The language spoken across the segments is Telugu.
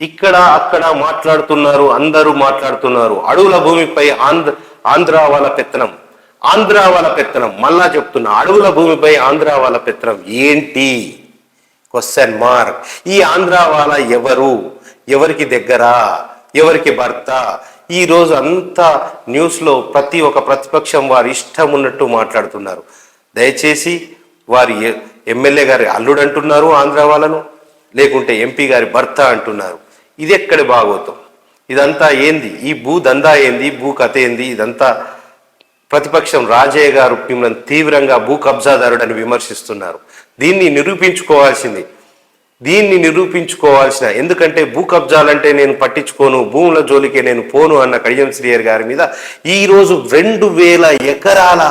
ఇక్కడ అక్కడ మాట్లాడుతున్నారు అందరూ మాట్లాడుతున్నారు. అడవుల భూమిపై ఆంధ్ర ఆంధ్ర వాళ్ళ పెత్తనం. ఆంధ్ర వాళ్ళ పెత్తనం. మళ్ళా చెప్తున్నా అడవుల భూమిపై ఆంధ్ర వాళ్ళ పెత్తనం ఏంటి? క్వశ్చన్ మార్క్ ఈ ఆంధ్ర వాళ్ళ ఎవరు? ఎవరికి దగ్గర? ఎవరికి భర్త? ఈరోజు అంతా న్యూస్లో ప్రతి ఒక్క ప్రతిపక్షం వారి ఇష్టం ఉన్నట్టు మాట్లాడుతున్నారు. దయచేసి వారి ఎమ్మెల్యే గారి అల్లుడు అంటున్నారు ఆంధ్ర వాళ్ళను లేకుంటే ఎంపీ గారి భర్త అంటున్నారు. ఇది ఎక్కడి భాగవతం ఇదంతా ఏంది? ఈ భూ దందా ఏంది? భూ కథ ఏంది? ఇదంతా ప్రతిపక్షం రాజయ్య గారు మిమ్మల్ని తీవ్రంగా భూ కబ్జాదారుడని విమర్శిస్తున్నారు. దీన్ని నిరూపించుకోవాల్సింది. దీన్ని నిరూపించుకోవాల్సిన ఎందుకంటే భూ కబ్జాలంటే నేను పట్టించుకోను భూముల జోలికే నేను పోను అన్న కడియం శ్రీయర్ గారి మీద ఈరోజు రెండు వేల ఎకరాల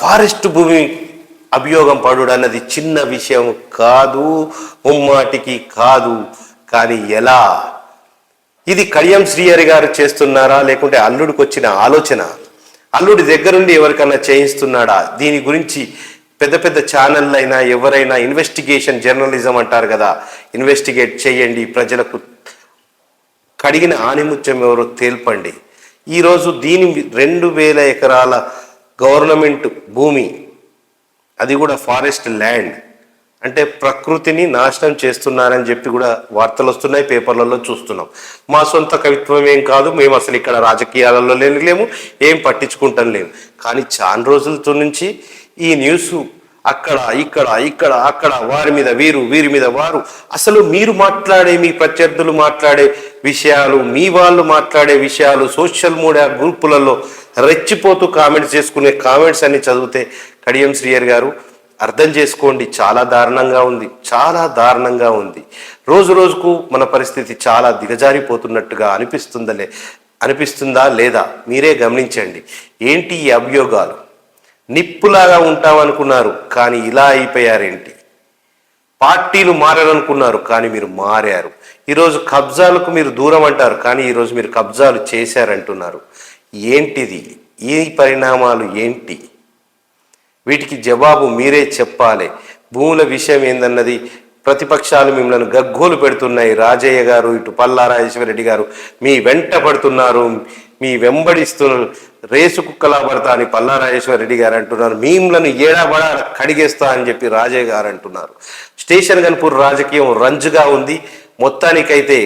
ఫారెస్ట్ భూమి అభియోగం పడు అన్నది చిన్న విషయం కాదు ఉమ్మాటికి కాదు. కానీ ఎలా? ఇది కడియం శ్రీహరి గారు చేస్తున్నారా? లేకుంటే అల్లుడికి వచ్చిన ఆలోచన? అల్లుడి దగ్గరుండి ఎవరికన్నా చేయిస్తున్నాడా? దీని గురించి పెద్ద పెద్ద ఛానళ్ళు అయినా ఎవరైనా ఇన్వెస్టిగేషన్ జర్నలిజం అంటారు కదా ఇన్వెస్టిగేట్ చేయండి. ప్రజలకు కడిగిన ఆనిముత్యం ఎవరో తేల్పండి. ఈరోజు దీని రెండు వేల ఎకరాల గవర్నమెంట్ భూమి అది కూడా ఫారెస్ట్ ల్యాండ్. అంటే ప్రకృతిని నాశనం చేస్తున్నారని చెప్పి కూడా వార్తలు వస్తున్నాయి పేపర్లలో చూస్తున్నాం. మా సొంత కవిత్వం ఏం కాదు మేము అసలు ఇక్కడ రాజకీయాలలో లేము ఏం పట్టించుకుంటాం లేము. కానీ చాలా రోజులతో నుంచి ఈ న్యూస్ అక్కడ ఇక్కడ ఇక్కడ అక్కడ వారి మీద వీరు వీరి మీద వారు అసలు మీరు మాట్లాడే మీ ప్రత్యర్థులు మాట్లాడే విషయాలు మీ వాళ్ళు మాట్లాడే విషయాలు సోషల్ మీడియా గ్రూపులలో రెచ్చిపోతూ కామెంట్స్ చేసుకునే కామెంట్స్ అన్ని చదివితే కడియం శ్రీయర్ గారు అర్థం చేసుకోండి. చాలా దారుణంగా ఉంది. చాలా దారుణంగా ఉంది. రోజు రోజుకు మన పరిస్థితి చాలా దిగజారిపోతున్నట్టుగా అనిపిస్తుందలే అనిపిస్తుందా లేదా మీరే గమనించండి. ఏంటి ఈ అభియోగాలు? నిప్పులాగా ఉంటామనుకున్నారు కానీ ఇలా అయిపోయారేంటి? పార్టీలు మారాలనుకున్నారు కానీ మీరు మారారు. ఈరోజు కబ్జాలకు మీరు దూరం అంటారు కానీ ఈరోజు మీరు కబ్జాలు చేశారంటున్నారు. ఏంటిది? ఈ పరిణామాలు ఏంటి? వీటికి జవాబు మీరే చెప్పాలి. భూముల విషయం ఏందన్నది ప్రతిపక్షాలు మిమ్మల్ని గగ్గోలు పెడుతున్నాయి. రాజయ్య గారు ఇటు పల్లా రాజేశ్వరరెడ్డి గారు మీ వెంట పడుతున్నారు. మీ వెంబడిస్తున్న రేసు కుక్కలా పడతా అని పల్లా రాజేశ్వరరెడ్డి గారు అంటున్నారు. మీమ్లను ఏడాబడా కడిగేస్తా అని చెప్పి రాజయ్య గారు అంటున్నారు. స్టేషన్ గన్పూర్ రాజకీయం రంజుగా ఉంది. మొత్తానికైతే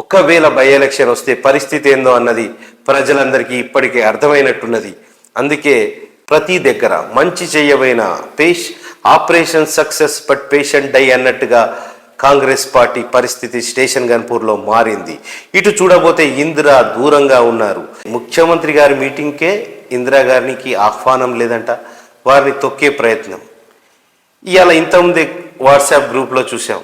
ఒక్కవేళ బై ఎలక్షన్ వస్తే పరిస్థితి ఏందో అన్నది ప్రజలందరికీ ఇప్పటికే అర్థమైనట్టున్నది. అందుకే ప్రతి దగ్గర మంచి చేయవైన పేష్ operation success but patient die అన్నట్టుగా కాంగ్రెస్ పార్టీ పరిస్థితి స్టేషన్ గన్పూర్లో మారింది. ఇటు చూడబోతే ఇందిరా దూరంగా ఉన్నారు. ముఖ్యమంత్రి గారి మీటింగ్కే ఇందిరా గారికి ఆహ్వానం లేదంట. వారిని తొక్కే ప్రయత్నం. ఇవాళ ఇంతకుముందే వాట్సాప్ గ్రూప్లో చూసాం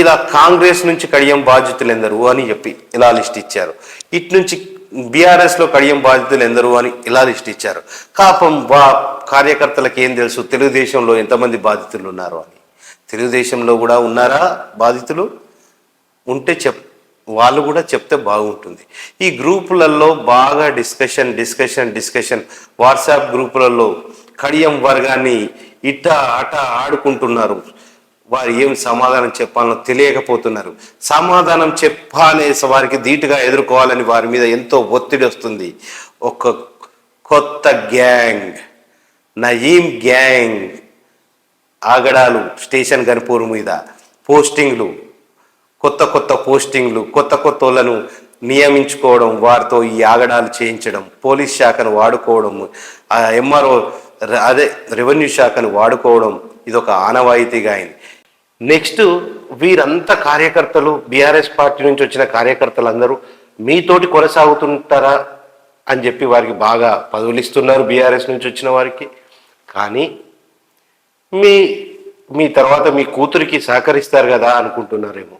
ఇలా కాంగ్రెస్ నుంచి కడియం బాధ్యతలు ఎందరు అని చెప్పి ఇలా లిస్ట్ ఇచ్చారు. ఇటు నుంచి బీఆర్ఎస్లో కడియం బాధితులు ఎందరు అని ఇలా లిస్ట్ ఇచ్చారు. కాపం బా కార్యకర్తలకు ఏం తెలుసు? తెలుగుదేశంలో ఎంతమంది బాధితులు ఉన్నారు అని. తెలుగుదేశంలో కూడా ఉన్నారా బాధితులు? ఉంటే చెప్ వాళ్ళు కూడా చెప్తే బాగుంటుంది. ఈ గ్రూపులలో బాగా డిస్కషన్ డిస్కషన్ డిస్కషన్ వాట్సాప్ గ్రూపులలో కడియం వర్గాన్ని ఇట్ట అట ఆడుకుంటున్నారు. వారు ఏం సమాధానం చెప్పాలో తెలియకపోతున్నారు. సమాధానం చెప్పాలే వారికి ధీటుగా ఎదుర్కోవాలని వారి మీద ఎంతో ఒత్తిడి వస్తుంది. ఒక కొత్త గ్యాంగ్ నయీం గ్యాంగ్ ఆగడాలు స్టేషన్ గన్పూర్ మీద పోస్టింగ్లు కొత్త కొత్త పోస్టింగ్లు కొత్త కొత్త వాళ్ళను నియమించుకోవడం వారితో ఈ ఆగడాలు చేయించడం పోలీస్ శాఖను వాడుకోవడం ఎంఆర్ఓ అదే రెవెన్యూ శాఖను వాడుకోవడం ఇది ఒక ఆనవాయితీగా అయింది. నెక్స్ట్ వీరంతా కార్యకర్తలు బీఆర్ఎస్ పార్టీ నుంచి వచ్చిన కార్యకర్తలు అందరూ మీతోటి కొనసాగుతుంటారా అని చెప్పి వారికి బాగా పదవులు ఇస్తున్నారు బీఆర్ఎస్ నుంచి వచ్చిన వారికి. కానీ మీ మీ తర్వాత మీ కూతురికి సహకరిస్తారు కదా అనుకుంటున్నారేమో.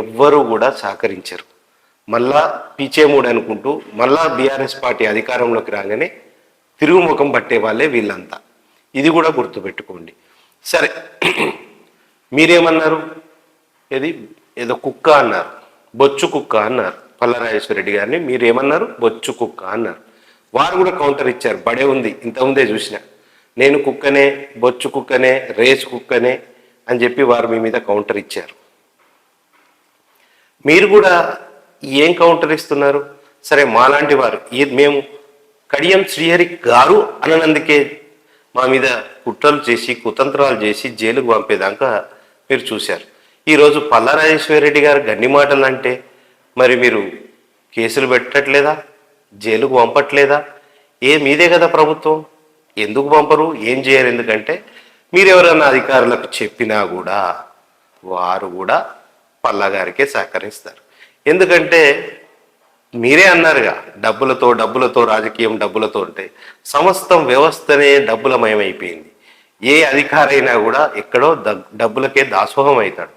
ఎవ్వరూ కూడా సహకరించరు. మళ్ళా పీచేమూడు అనుకుంటూ మళ్ళా బీఆర్ఎస్ పార్టీ అధికారంలోకి రాగానే తిరుగుముఖం పట్టే వాళ్ళే వీళ్ళంతా. ఇది కూడా గుర్తుపెట్టుకోండి. సరే మీరేమన్నారు? ఏది? ఏదో కుక్క అన్నారు. బొచ్చు కుక్క అన్నారు. పల్లరాజేశ్వరరెడ్డి గారిని మీరేమన్నారు? బొచ్చు కుక్క అన్నారు. వారు కూడా కౌంటర్ ఇచ్చారు. బడే ఉంది. ఇంత ముందే చూసిన. నేను కుక్కనే బొచ్చు కుక్కనే రేసు కుక్కనే అని చెప్పి వారు మీ మీద కౌంటర్ ఇచ్చారు. మీరు కూడా ఏం కౌంటర్ ఇస్తున్నారు? సరే మాలాంటి వారు. మేము కడియం శ్రీహరి గారు అన్నందుకే మా మీద కుట్రలు చేసి కుతంత్రాలు చేసి జైలుకు పంపేదాకా మీరు చూశారు. ఈరోజు పల్లా రెడ్డి గారు గన్ని మాటలు అంటే మరి మీరు కేసులు పెట్టట్లేదా? జైలుకు పంపట్లేదా? ఏ మీదే కదా ప్రభుత్వం? ఎందుకు పంపరు? ఏం చేయరు? ఎందుకంటే మీరు ఎవరైనా అధికారులకు చెప్పినా కూడా వారు కూడా పల్లగారికే సహకరిస్తారు. ఎందుకంటే మీరే అన్నారుగా డబ్బులతో డబ్బులతో రాజకీయం డబ్బులతో అంటే సమస్తం వ్యవస్థనే డబ్బులమయమైపోయింది. ఏ అధికారైనా కూడా ఎక్కడో డబ్బులకే దాసోహం అవుతాడు.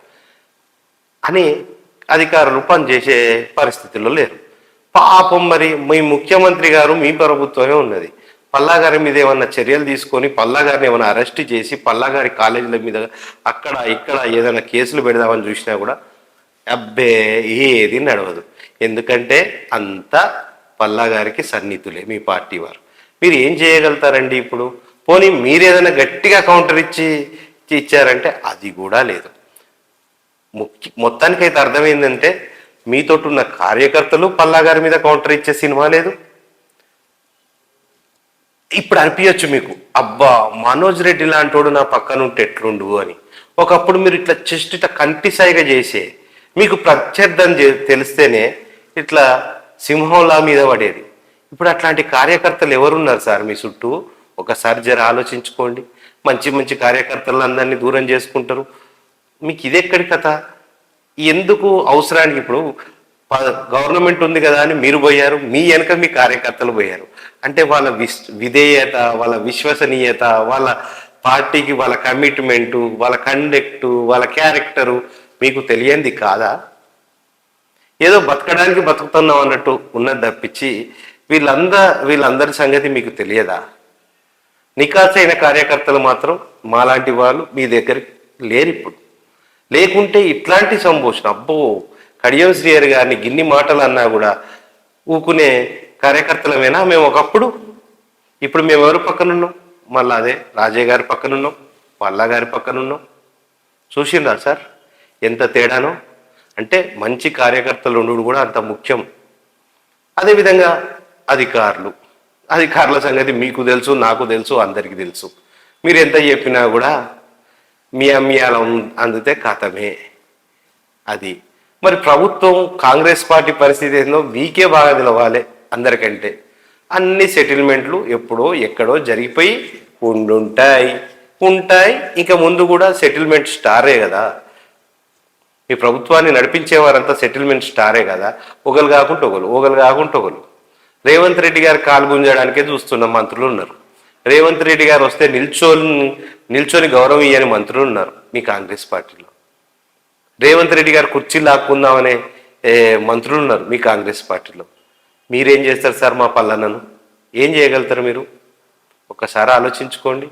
అని అధికారులు పనిచేసే పరిస్థితుల్లో లేరు. పాపం మరి మీ ముఖ్యమంత్రి గారు మీ ప్రభుత్వమే ఉన్నది. పల్లాగారి మీద ఏమన్నా చర్యలు తీసుకొని పల్లాగారిని ఏమైనా అరెస్ట్ చేసి పల్లాగారి కాలేజీల మీద అక్కడ ఇక్కడ ఏదైనా కేసులు పెడదామని చూసినా కూడా అబ్బే ఏది నడవదు. ఎందుకంటే అంతా పల్లాగారికి సన్నిహితులే మీ పార్టీ వారు. మీరు ఏం చేయగలుగుతారండి ఇప్పుడు? పోనీ మీరు ఏదైనా గట్టిగా కౌంటర్ ఇచ్చి ఇచ్చారంటే అది కూడా లేదు. ముఖ్య మొత్తానికైతే అర్థమైందంటే మీతోటి కార్యకర్తలు పల్లా గారి మీద కౌంటర్ ఇచ్చే సినిమా లేదు. ఇప్పుడు అనిపించచ్చు మీకు అబ్బా మనోజ్ రెడ్డి లాంటోడు నా పక్కన ఉంటే ఎట్లుండు అని. ఒకప్పుడు మీరు ఇట్లా చెస్ట్ ఇట్లా కంటి సాయిగా చేసే మీకు ప్రత్యర్థం చే- తెలిస్తేనే ఇట్లా సింహంలా మీద పడేది. ఇప్పుడు అట్లాంటి కార్యకర్తలు ఎవరున్నారు సార్ మీ చుట్టూ? ఒకసారి జర ఆలోచించుకోండి. మంచి మంచి కార్యకర్తలందరినీ దూరం చేసుకుంటారు. మీకు ఇదెక్కడి కథ? ఎందుకు అవసరానికి ఇప్పుడు ప- గవర్నమెంట్ ఉంది కదా అని మీరు పోయారు మీ వెనక మీ కార్యకర్తలు పోయారు. అంటే వాళ్ళ విస్ విధేయత వాళ్ళ విశ్వసనీయత వాళ్ళ పార్టీకి వాళ్ళ కమిట్మెంటు వాళ్ళ కండక్టు వాళ్ళ క్యారెక్టరు మీకు తెలియంది కాదా? ఏదో బతకడానికి బతుకుతున్నాం అన్నట్టు ఉన్నది తప్పించి వీళ్ళందర వీళ్ళందరి సంగతి మీకు తెలియదా? నికాసైన కార్యకర్తలు మాత్రం మాలాంటి వాళ్ళు మీ దగ్గరికి లేరు ఇప్పుడు లేకుంటే ఇట్లాంటి సంభోషణ అబ్బో కడియం శ్రీహరి గారిని గిన్ని మాటలు అన్నా కూడా ఊకునే కార్యకర్తలమేనా? మేము ఒకప్పుడు ఇప్పుడు మేము ఎవరు పక్కనున్నాం? మళ్ళా అదే రాజయ్య గారి పక్కనున్నాం మల్లా గారి పక్కనున్నాం. చూసిండ్రా సార్ ఎంత తేడానో? అంటే మంచి కార్యకర్తలు ఉండు కూడా అంత ముఖ్యం. అదేవిధంగా అధికారులు. అధికారుల సంగతి మీకు తెలుసు నాకు తెలుసు అందరికీ తెలుసు. మీరు ఎంత చెప్పినా కూడా మీ అమ్మియాల అందితే కథమే అది. మరి ప్రభుత్వం కాంగ్రెస్ పార్టీ పరిస్థితి ఏందో మీకే బాగా తెలవాలి అందరికంటే. అన్ని సెటిల్మెంట్లు ఎప్పుడో ఎక్కడో జరిగిపోయి ఉండుంటాయి. ఉంటాయి. ఇంకా ముందు కూడా సెటిల్మెంట్ స్టారే కదా. ఈ ప్రభుత్వాన్ని నడిపించేవారంతా సెటిల్మెంట్ స్టారే కదా. ఒకరు కాకుండా ఒకరు ఒకరు కాకుండా ఒకరు రేవంత్ రెడ్డి గారు కాలు గుంజడానికే చూస్తున్న మంత్రులు ఉన్నారు. రేవంత్ రెడ్డి గారు వస్తే నిల్చోని నిల్చొని గౌరవం ఇయ్యని మంత్రులు ఉన్నారు మీ కాంగ్రెస్ పార్టీలో. రేవంత్ రెడ్డి గారు కుర్చీ లాక్కుందామనే మంత్రులు ఉన్నారు మీ కాంగ్రెస్ పార్టీలో. మీరేం చేస్తారు సార్ మా పల్లన్నను ఏం చేయగలుగుతారు మీరు? ఒక్కసారి ఆలోచించుకోండి.